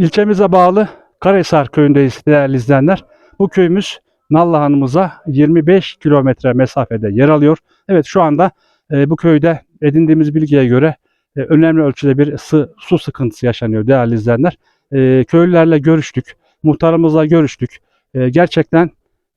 İlçemize bağlı Karahisar köyündeyiz değerli izleyenler. Bu köyümüz Nallıhan'ımıza 25 kilometre mesafede yer alıyor. Evet şu anda e, bu köyde edindiğimiz bilgiye göre e, önemli ölçüde bir sı- su sıkıntısı yaşanıyor değerli izleyenler. E, köylülerle görüştük, muhtarımızla görüştük. E, gerçekten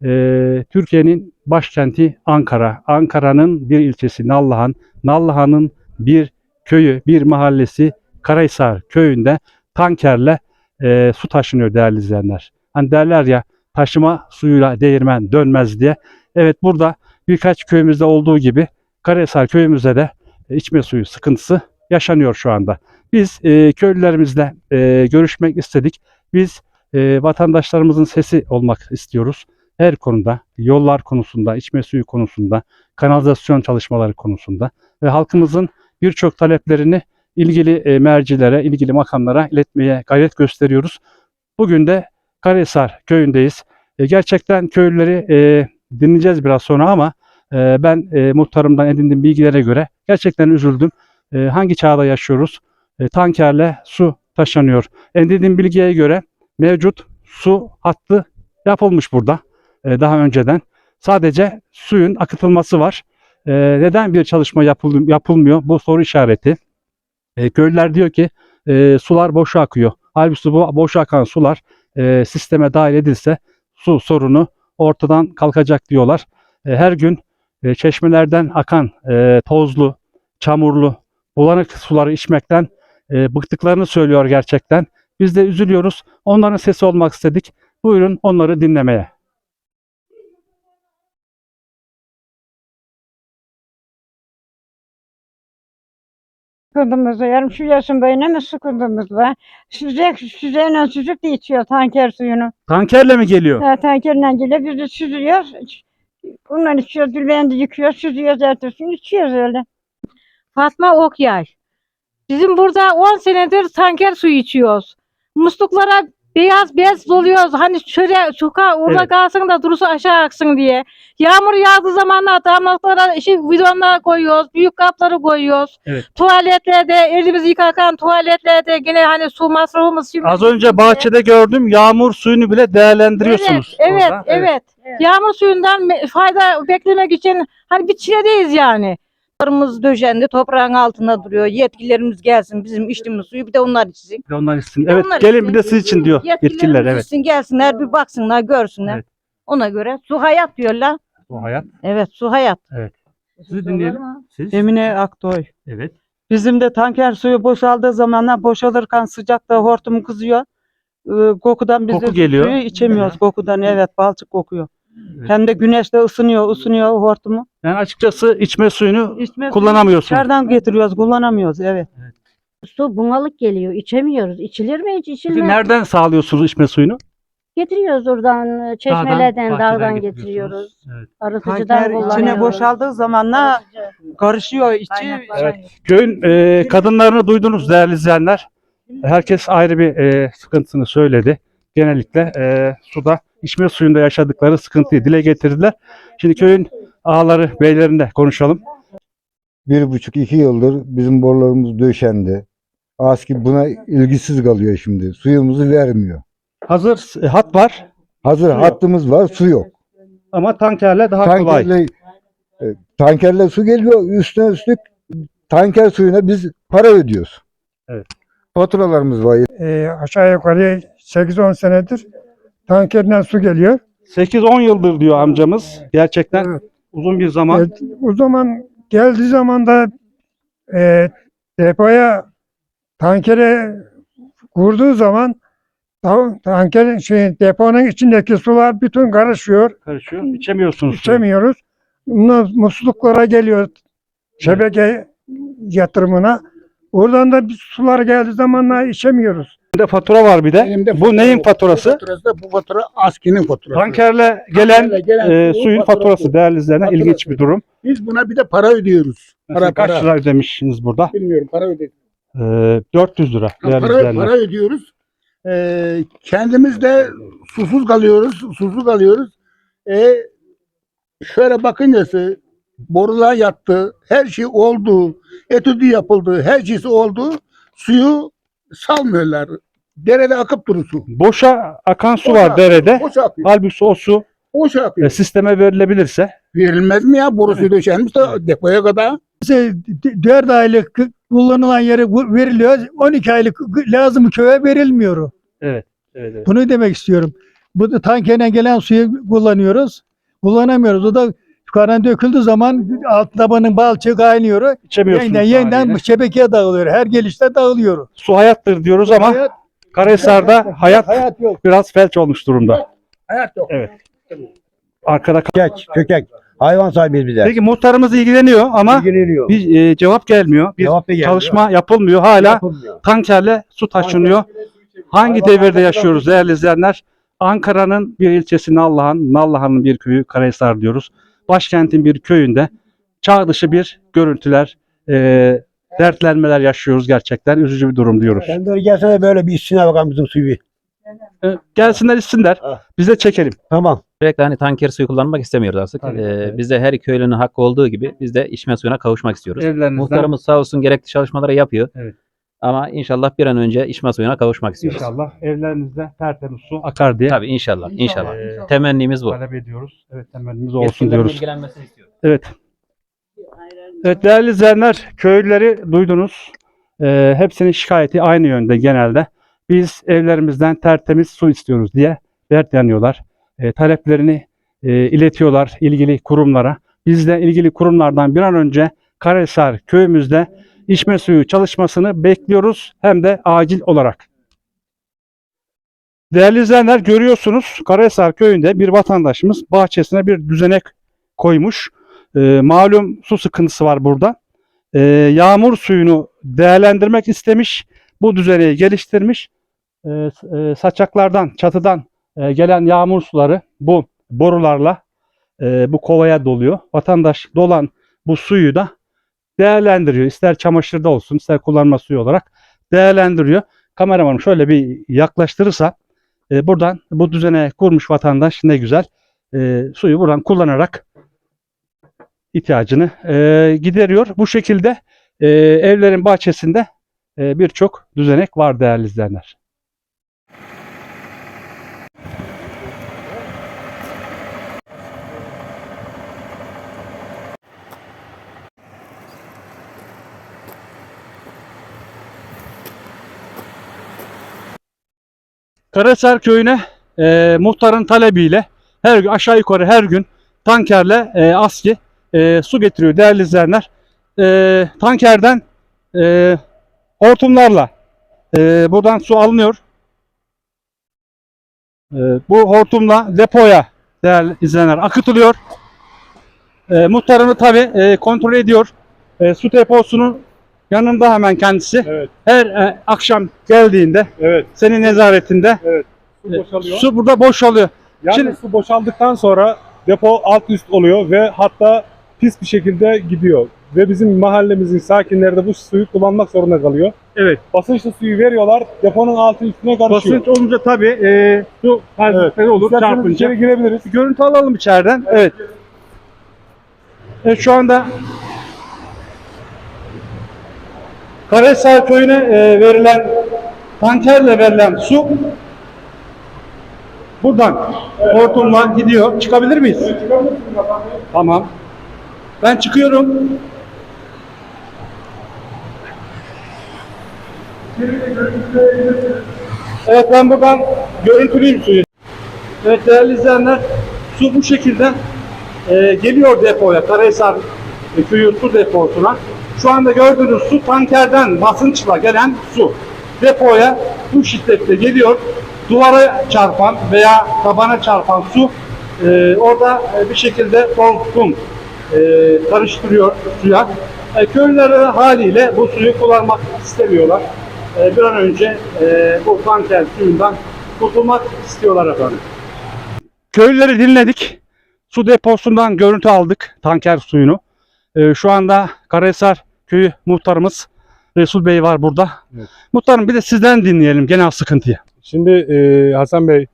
e, Türkiye'nin başkenti Ankara, Ankara'nın bir ilçesi Nallıhan, Nallıhan'ın bir köyü, bir mahallesi Karahisar köyünde tankerle e, su taşınıyor değerli izleyenler. Hani derler ya taşıma suyuyla değirmen dönmez diye. Evet burada birkaç köyümüzde olduğu gibi Karahisar köyümüzde de e, içme suyu sıkıntısı yaşanıyor şu anda. Biz e, köylülerimizle e, görüşmek istedik. Biz e, vatandaşlarımızın sesi olmak istiyoruz. Her konuda, yollar konusunda, içme suyu konusunda, kanalizasyon çalışmaları konusunda ve halkımızın birçok taleplerini ilgili e, mercilere, ilgili makamlara iletmeye gayret gösteriyoruz. Bugün de Karahisar köyündeyiz. E, gerçekten köylüleri e, dinleyeceğiz biraz sonra ama ben muhtarımdan edindiğim bilgilere göre gerçekten üzüldüm. Hangi çağda yaşıyoruz? Tankerle su taşınıyor. Edindiğim bilgiye göre mevcut su hattı yapılmış burada daha önceden. Sadece suyun akıtılması var. Neden bir çalışma yapıl- yapılmıyor? Bu soru işareti. E, köylüler diyor ki e, sular boşa akıyor. Halbuki bu boşa akan sular e, sisteme dahil edilse su sorunu ortadan kalkacak diyorlar. E, her gün e, çeşmelerden akan e, tozlu, çamurlu, bulanık suları içmekten e, bıktıklarını söylüyor gerçekten. Biz de üzülüyoruz. Onların sesi olmak istedik. Buyurun onları dinlemeye. Sıkıntımız var. Yarım şu yaşındayım ne mi sıkıntımız var? Süzek, süzeyle süzüp de içiyor tanker suyunu. Tankerle mi geliyor? Ha, tankerle geliyor biz de süzüyoruz. Bunları içiyoruz, dülbeğini yıkıyoruz, süzüyoruz, ertesi içiyoruz öyle. Fatma Okyay. Bizim burada 10 senedir tanker suyu içiyoruz. Musluklara beyaz bez doluyoruz. Hani şöyle sokağa orada Evet. kalsın da durusu aşağı aksın diye. Yağmur yağdığı zamanlar damlaklara şey, bidonlara koyuyoruz. Büyük kapları koyuyoruz. Evet. Tuvaletlerde elimizi yıkarken tuvaletlerde yine hani su masrafımız şimdi. Az önce bahçede gördüm yağmur suyunu bile değerlendiriyorsunuz. Evet, evet, orada. evet, Evet. Yağmur suyundan fayda beklemek için hani bir çiledeyiz yani. Toprağımız döşendi, toprağın altında duruyor. Yetkililerimiz gelsin bizim içtiğimiz suyu bir de onlar içsin. Bir de Onlar içsin. Evet onlar gelin içsin. bir de siz için diyor yetkililer. Evet. içsin, gelsinler bir baksınlar, görsünler. Evet. Ona göre su hayat diyorlar. Bu hayat. Evet, su hayat. Sizi dinleyelim. Siz? Emine Aktoy. Evet. Bizim de tanker suyu boşaldığı zamanlar boşalırken sıcakta hortum kızıyor. Ee, kokudan biz Koku de geliyor. suyu içemiyoruz. Kokudan evet balçık kokuyor. Evet. Hem de güneşte ısınıyor, ısınıyor hortumu. Yani açıkçası içme suyunu İçme suyu kullanamıyorsunuz. dışarıdan getiriyoruz, kullanamıyoruz evet. Su bunalık geliyor. içemiyoruz. İçilir mi hiç? Peki İçilmez. nereden sağlıyorsunuz içme suyunu? Getiriyoruz oradan, çeşmelerden, dağdan, getiriyorsunuz. getiriyoruz. Evet. Arıtıcıdan içine kullanıyoruz. boşaldığı zamanlar karışıyor içi. Kaynaklar. Köyün e, kadınlarını duydunuz değerli izleyenler. Herkes ayrı bir e, sıkıntısını söyledi. Genellikle e, suda, içme suyunda yaşadıkları sıkıntıyı dile getirdiler. Şimdi köyün ağaları, beylerinde konuşalım. bir buçuk iki yıldır bizim borularımız döşendi. ASKİ buna ilgisiz kalıyor şimdi. Suyumuzu vermiyor. Hazır e, hat var Hazır Su yok. hattımız var, su yok. ama tankerle daha kolay. Tankerle, e, tankerle su geliyor, üstüne üstlük tanker suyuna biz para ödüyoruz. Evet. Faturalarımız var. e, aşağı yukarı 8-10 senedir tankerden su geliyor. 8-10 yıldır diyor amcamız. Gerçekten Evet. uzun bir zaman. E, o zaman geldiği zaman da e, depoya tankere kurduğu zaman ta- tankerin şey, deponun içindeki sular bütün karışıyor. karışıyor. İçemiyorsunuz. suyu. İçemiyoruz. Bunlar musluklara geliyor şebeke yatırımına. Oradan da biz sular geldiği zamanlar içemiyoruz. Elimde fatura var bir de. Elimde Bu neyin faturası? faturası da bu fatura ASKİ'nin faturası. Tankerle gelen Tankerle gelen e, suyun faturası. faturası değerli izleyenler. Faturası. ilginç bir durum. Biz buna bir de para ödüyoruz. Mesela Para kaç para. lira ödemişsiniz burada? Bilmiyorum para ödüyoruz. E, 400 lira değerli para, izleyenler. para ödüyoruz. Ee, kendimiz de susuz kalıyoruz. Susuz kalıyoruz. E, şöyle bakıncası borular yattı. Her şey oldu. Etüdü yapıldı. Her şeysi oldu. Suyu salmıyorlar. Derede akıp durur su. Boşa akan su Boşa, var derede. Boşa akıyor. Halbuki o su Boşa e, akıyor. sisteme verilebilirse Verilmez mi ya? Borusu döşenmiş de depoya kadar. Mesela 4 aylık kullanılan yere bu- veriliyor. 12 aylık lazım köye verilmiyor. Evet. Evet, evet. Bunu demek istiyorum. Bu da tankerden gelen suyu kullanıyoruz. Kullanamıyoruz. O da yukarıdan döküldüğü zaman alt tabanın balçığı kaynıyor. İçemiyorsunuz Yeniden, yeniden haliyle. şebekeye dağılıyor. Her gelişte dağılıyor. Su hayattır diyoruz ama Hayat- Karahisar'da hayat hayat yok. biraz felç olmuş durumda. Hayat yok. Arkada Kökek, kökek. Hayvan sahibiyiz bize. Peki muhtarımız ilgileniyor ama İlgileniyor. bir e, cevap gelmiyor. Bir Cevap da gelmiyor. çalışma yapılmıyor. Hala Yapılmıyor. tankerle su taşınıyor. Hangi devirde yaşıyoruz değerli izleyenler? Ankara'nın bir ilçesi Nallıhan, Nallıhan'ın bir köyü Karahisar diyoruz. Başkentin bir köyünde çağ dışı bir görüntüler, e, dertlenmeler yaşıyoruz gerçekten. Üzücü bir durum diyoruz. Sen de gelsene böyle bir içsine bakalım bizim suyu. E, gelsinler içsinler. Ah. Biz de çekelim. Tamam. Sürekli hani tanker suyu kullanmak istemiyoruz artık. Tabii, Ee, evet. Biz de her köylünün hakkı olduğu gibi biz de içme suyuna kavuşmak istiyoruz. Evlerinizden Muhtarımız sağ olsun gerekli çalışmaları yapıyor. Evet. Ama inşallah bir an önce içme suyuna kavuşmak istiyoruz. inşallah evlerinizde tertemiz su akar diye Tabii inşallah. inşallah. Ee, Temennimiz bu. talep ediyoruz. Evet temennimiz olsun Yetkililerin diyoruz. ilgilenmesini istiyoruz. Evet. Evet değerli izleyenler köylüleri duydunuz. Ee, hepsinin şikayeti aynı yönde genelde. Biz evlerimizden tertemiz su istiyoruz diye dert yanıyorlar. Ee, taleplerini e, iletiyorlar ilgili kurumlara. Biz de ilgili kurumlardan bir an önce Karahisar köyümüzde içme suyu çalışmasını bekliyoruz hem de acil olarak. Değerli izleyenler görüyorsunuz Karahisar köyünde bir vatandaşımız bahçesine bir düzenek koymuş. Ee, malum su sıkıntısı var burada. Ee, yağmur suyunu değerlendirmek istemiş. Bu düzeneyi geliştirmiş. S- e, saçaklardan, çatıdan e, gelen yağmur suları bu borularla e, bu kovaya doluyor. Vatandaş dolan bu suyu da değerlendiriyor. İster çamaşırda olsun, ister kullanma suyu olarak değerlendiriyor. Kameramanım şöyle bir yaklaştırırsa e, buradan bu düzene kurmuş vatandaş ne güzel e, suyu buradan kullanarak ihtiyacını e, gideriyor. Bu şekilde e, evlerin bahçesinde e, birçok düzenek var değerli izleyenler. Karahisar köyüne e, muhtarın talebiyle her gün aşağı yukarı her gün tankerle e, ASKİ e, su getiriyor değerli izleyenler. E, tankerden e, hortumlarla e, buradan su alınıyor. E, bu hortumla depoya değerli izleyenler akıtılıyor. E, muhtarını tabi e, kontrol ediyor. E, su deposunun yanında hemen kendisi. Evet. Her e, akşam geldiğinde Evet. senin nezaretinde Su boşalıyor. su burada boşalıyor. Yalnız Şimdi- su boşaldıktan sonra depo alt üst oluyor ve hatta pis bir şekilde gidiyor. Ve bizim mahallemizin sakinleri de bu suyu kullanmak zorunda kalıyor. Evet. Basınçlı suyu veriyorlar, deponun altı üstüne karışıyor. Basınç olunca tabii e, su hareketleri olur İsterseniz çarpınca. içeri girebiliriz. Bir görüntü alalım içeriden. Evet. Evet şu anda Karahisar köyüne e, verilen tankerle verilen su buradan hortumla gidiyor. Çıkabilir miyiz? Tamam. Ben çıkıyorum. Evet ben buradan görüntüleyeyim suyu. Evet değerli izleyenler su bu şekilde e, geliyor depoya Karahisar e, köyü su deposuna. Şu anda gördüğünüz su tankerden basınçla gelen su. Depoya bu şiddette geliyor. Duvara çarpan veya tabana çarpan su e, orada e, bir şekilde hortum e, karıştırıyor suya. E, köylüler haliyle bu suyu kullanmak istemiyorlar. E, bir an önce e, bu tanker suyundan kurtulmak istiyorlar efendim. Köylüleri dinledik. Su deposundan görüntü aldık tanker suyunu. Ee, şu anda Karahisar köyü muhtarımız Resul Bey var burada. Evet. Muhtarım bir de sizden dinleyelim genel sıkıntıyı. Şimdi e, Hasan Bey,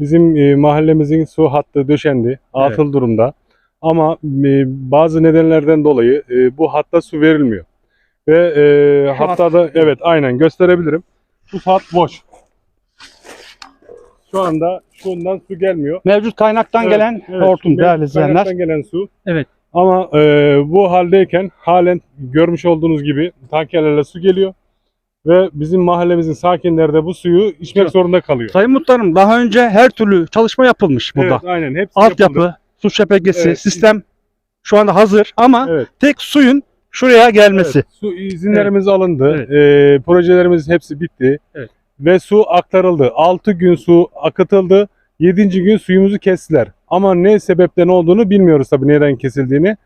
bizim e, mahallemizin su hattı döşendi, atıl durumda. Ama e, bazı nedenlerden dolayı e, bu hatta su verilmiyor. Ve e, Şu hatta da evet aynen gösterebilirim. Bu hat boş. şu anda şundan su gelmiyor. Mevcut kaynaktan Evet, gelen evet, hortum değerli izleyenler. kaynaktan gelen su. Evet. Ama e, bu haldeyken halen görmüş olduğunuz gibi tankerlerle su geliyor. Ve bizim mahallemizin sakinleri de bu suyu içmek zorunda kalıyor. Sayın Muhtarım daha önce her türlü çalışma yapılmış burada. Evet, aynen. Hepsi Altyapı, yapıldı. su şebekesi, Evet. sistem şu anda hazır ama Evet. tek suyun şuraya gelmesi. Evet, su izinlerimiz alındı. Evet. E, projelerimiz hepsi bitti. Evet. Ve su aktarıldı. 6 gün su akıtıldı. 7. gün suyumuzu kestiler. Ama ne sebepten olduğunu bilmiyoruz tabii neden kesildiğini.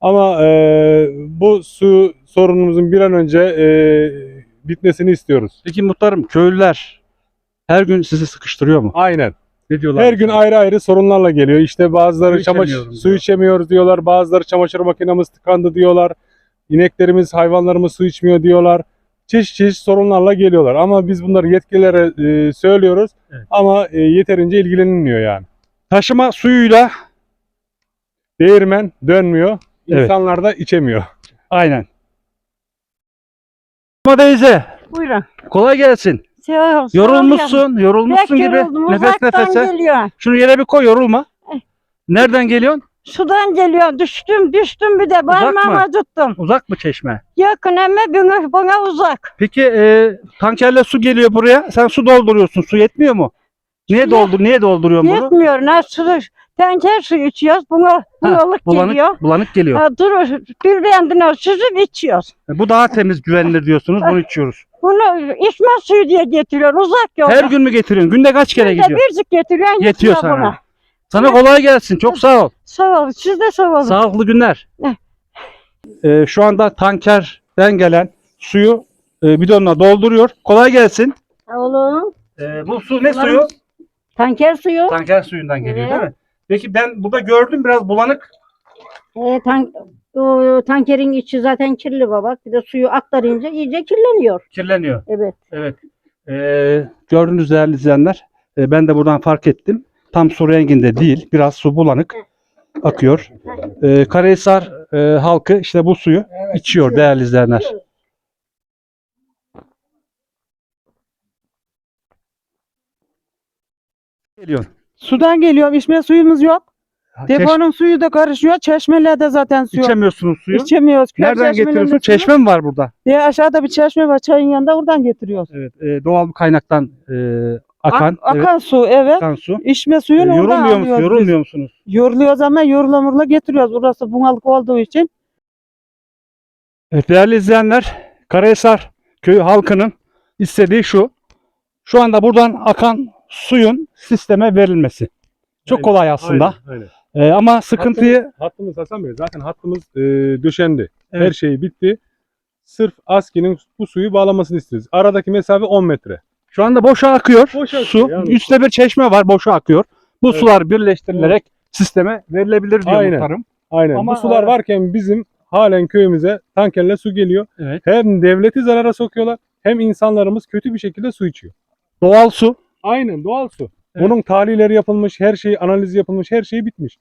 Ama e, bu su sorunumuzun bir an önce e, bitmesini istiyoruz. Peki muhtarım köylüler her gün sizi sıkıştırıyor mu? Aynen. Ne diyorlar? Her gün ayrı ayrı sorunlarla geliyor. İşte bazıları Su çamaşır su içemiyoruz diyorlar. Bazıları çamaşır makinemiz tıkandı diyorlar. İneklerimiz, hayvanlarımız su içmiyor diyorlar. Çeşit çeşit sorunlarla geliyorlar. Ama biz bunları yetkililere e, söylüyoruz. Evet. Ama e, yeterince ilgilenilmiyor yani. Taşıma suyuyla Değirmen dönmüyor. Evet. İnsanlar da içemiyor. aynen. Ama teyze Buyurun. kolay gelsin. Sağ ol, sağ ol Yorulmuşsun, yorulmuşsun Pek gibi. yoruldum, Nefes uzaktan nefese. geliyor. Şunu yere bir koy yorulma. Eh. Nereden geliyorsun? Sudan geliyor. Düştüm, düştüm bir de. Parmağıma tuttum. Uzak mı çeşme? Yakın ama bana, bana uzak. Peki e, tankerle su geliyor buraya. Sen su dolduruyorsun. Su yetmiyor mu? Niye Su doldur? Niye dolduruyorsun bunu? Yetmiyor. Ne su, tenker su içiyoruz. Buna bunalık Bulanık, geliyor. bulanık geliyor. Ha, dur, bir rendine süzüp içiyoruz. E, Bu daha temiz, güvenilir diyorsunuz. Bunu içiyoruz. Bunu içme suyu diye getiriyor. Uzak yolda. Her gün mü getiriyorsun? Günde kaç kere Günde gidiyor? bircik getiriyor. Yetiyor Yetiyor sana. buna. Sana kolay gelsin. Çok sağ ol. Sağ ol. Siz de sağ olun. Sağlıklı günler. Eh. E, şu anda tankerden gelen suyu e, bidonuna dolduruyor. Kolay gelsin. Oğlum. E, bu su ne suyu? Tanker suyu. Tanker suyundan geliyor Evet. değil mi? Peki ben burada gördüm biraz bulanık. E, tan o, tankerin içi zaten kirli baba. Bir de suyu aktarınca iyice kirleniyor. Kirleniyor. Evet. Evet. Ee, gördüğünüz değerli izleyenler, e, ben de buradan fark ettim. Tam su renginde değil, biraz su bulanık akıyor. Ee, Karahisar e, halkı işte bu suyu içiyor değerli izleyenler. Geliyor. Sudan geliyorum. içme suyumuz yok. Çeş- Deponun suyu da karışıyor. Çeşmelerde zaten su yok. içemiyorsunuz suyu. İçemiyoruz. Köy Nereden çeşmelerinde getiriyorsun? su yok. Çeşme mi var burada? Ya aşağıda bir çeşme var çayın yanında oradan getiriyoruz. Evet, e, doğal bir kaynaktan e, akan, Ak- evet, akan su evet. akan su. İçme E, suyunu oradan yorulmuyor musun? alıyoruz biz. Yorulmuyor musunuz? Yoruluyoruz ama yorulumurla getiriyoruz. Burası bunalık olduğu için. Evet, değerli izleyenler, Karahisar köyü halkının istediği şu. Şu anda buradan akan suyun sisteme verilmesi. Çok Aynen, kolay aslında. Aynen, aynen. Ee, ama sıkıntıyı Hattımız Hasan Bey zaten hattımız e, döşendi. Her Evet. şey bitti. Sırf ASKİ'nin bu suyu bağlamasını istiyoruz. Aradaki mesafe 10 metre. şu anda boşa akıyor. Boşa su. akıyor yani. Üstte bir çeşme var, boşa akıyor. Bu Evet. sular birleştirilerek sisteme verilebilir diyor Aynen. muhtarım. Aynen. Ama, bu sular e, varken bizim halen köyümüze tankerle su geliyor. Evet. Hem devleti zarara sokuyorlar hem insanlarımız kötü bir şekilde su içiyor. Doğal su. Aynen doğal su. Evet. Bunun tahlilleri yapılmış, her şey analizi yapılmış, her şey bitmiş.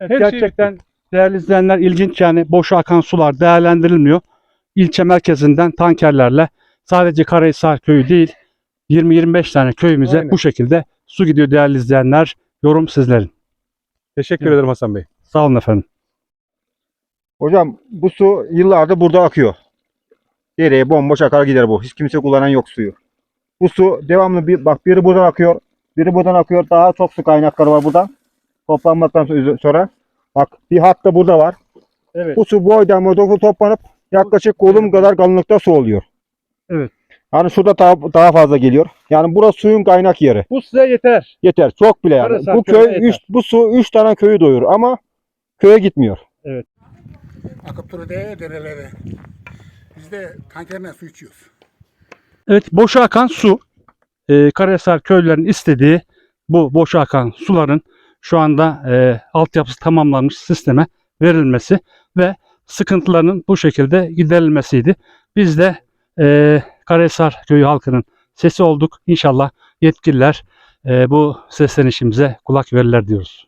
Evet, Her şey gerçekten değerli izleyenler ilginç yani boşa akan sular değerlendirilmiyor. İlçe merkezinden tankerlerle sadece Karahisar köyü değil 20-25 tane köyümüze Aynen. bu şekilde su gidiyor değerli izleyenler. Yorum sizlerin. Teşekkür Evet. ederim Hasan Bey. Sağ olun efendim. Hocam bu su yıllardır burada akıyor. Dereye bomboş akar gider bu. Hiç kimse kullanan yok suyu. Bu su devamlı bir bak biri buradan akıyor. Biri buradan akıyor. Daha çok su kaynakları var buradan. Toplanmaktan sonra. Bak bir hat da burada var. Evet. Bu su boydan boya toplanıp yaklaşık kolum kadar kalınlıkta su oluyor. Evet. Hani şurada daha, daha fazla geliyor. Yani burası suyun kaynak yeri. Bu size yeter. Yeter. Çok bile yani. Karahisar Bu köy üç, bu su 3 tane köyü doyurur ama köye gitmiyor. Akıp duru değil derelere. Biz de tankerle su içiyoruz. Evet boşa akan su e, Karahisar köylülerin istediği bu boşa akan suların şu anda e, altyapısı tamamlanmış sisteme verilmesi ve sıkıntılarının bu şekilde giderilmesiydi. Biz de e, Karahisar köyü halkının sesi olduk. İnşallah yetkililer e, bu seslenişimize kulak verirler diyoruz.